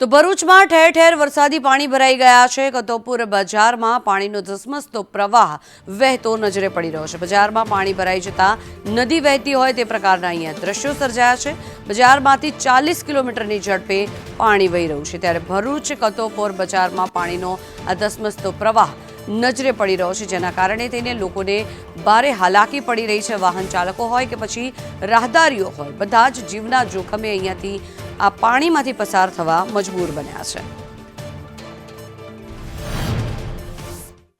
તો ભરૂચમાં ઠેર ઠેર વરસાદી પાણી ભરાઈ ગયા છે. કતોપુર બજારમાં પાણીનો ધસમસતો પ્રવાહ વહેતો નજરે પડી રહ્યો છે. બજારમાં પાણી ભરાઈ જતા નદી વહેતી હોય તે પ્રકારના અહીંયા દ્રશ્યો સર્જાયા છે. બજારમાંથી ચાલીસ કિલોમીટરની ઝડપે પાણી વહી રહ્યું છે. ત્યારે ભરૂચ, કતોપુર બજારમાં પાણીનો આ ધસમસતો પ્રવાહ નજરે પડી રહ્યો છે, જેના કારણે તેને લોકોને ભારે હાલાકી પડી રહી છે. વાહન ચાલકો હોય કે પછી રાહદારીઓ હોય, બધા જ જીવના જોખમે અહીંયાથી આ પાણીમાંથી પસાર થવા મજબૂર બન્યા છે.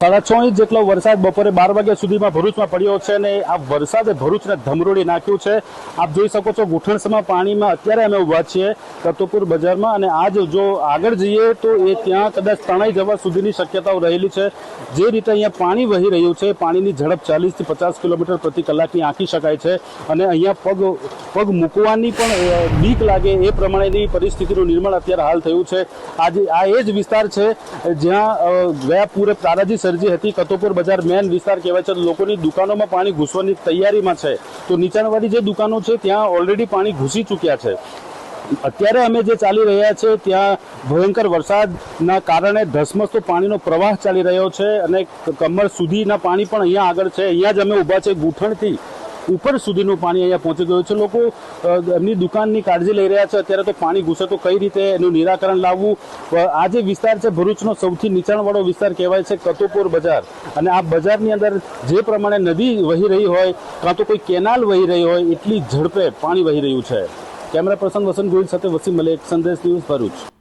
સાડા છ ઇંચ જેટલો વરસાદ બપોરે બાર વાગ્યા સુધીમાં ભરૂચમાં પડ્યો છે અને આ વરસાદે ભરૂચને ધમરોડી નાખ્યું છે. આપ જોઈ શકો છો ગુઠણસમાં પાણીમાં અત્યારે અમે ઊભા છીએ કતોપુર બજારમાં અને આજ જો આગળ જઈએ તો એ ત્યાં કદાચ તણાઈ જવા સુધીની શક્યતાઓ રહેલી છે. જે રીતે અહીંયા પાણી વહી રહ્યું છે, પાણીની ઝડપ ચાલીસથી પચાસ કિલોમીટર પ્રતિ કલાકની આંકી શકાય છે અને અહીંયા પગ પગ મૂકવાની પણ બીક લાગે એ પ્રમાણેની પરિસ્થિતિનું નિર્માણ અત્યારે હાલ થયું છે. આજે આ એ જ વિસ્તાર છે જ્યાં ગયા પૂરે તારાજી સર્જી હતી. કતોપુર બજાર મેન વિસ્તાર કહેવાય છે. લોકોની દુકાનોમાં પાણી ઘૂસવાની તૈયારીમાં છે. તો નીચાણવાળી જે દુકાનો છે, ત્યાં ઓલરેડી પાણી ઘૂસી ચૂક્યા છે. અત્યારે અમે જે ચાલી રહ્યા છે, ત્યાં ભયંકર વરસાદના કારણે ધસમસતો પાણીનો પ્રવાહ ચાલી રહ્યો છે અને કમર સુધીના પાણી પણ અહીંયા આગળ છે. અહીંયા જ અમે ઊભા છે ગૂંઠણથી. ઉપર સુધીનું પાણી અહીંયા પહોંચી ગયું છે. લોકો એમની દુકાનની કાળજી લઈ રહ્યા છે. અત્યારે તો પાણી ઘૂસે તો કઈ રીતે એનું નિરાકરણ લાવવું? આ જે વિસ્તાર છે ભરૂચનો સૌથી નીચાણવાળો વિસ્તાર કહેવાય છે કતુપુર બજાર. અને આ બજારની અંદર જે પ્રમાણે નદી વહી રહી હોય, કાં તો કોઈ કેનાલ વહી રહી હોય, એટલી ઝડપે પાણી વહી રહ્યું છે. કેમેરા પર્સન વસંત ગોહિલ સાથે વસીમ મલેક સંદેશ ન્યૂઝ ભરૂચ.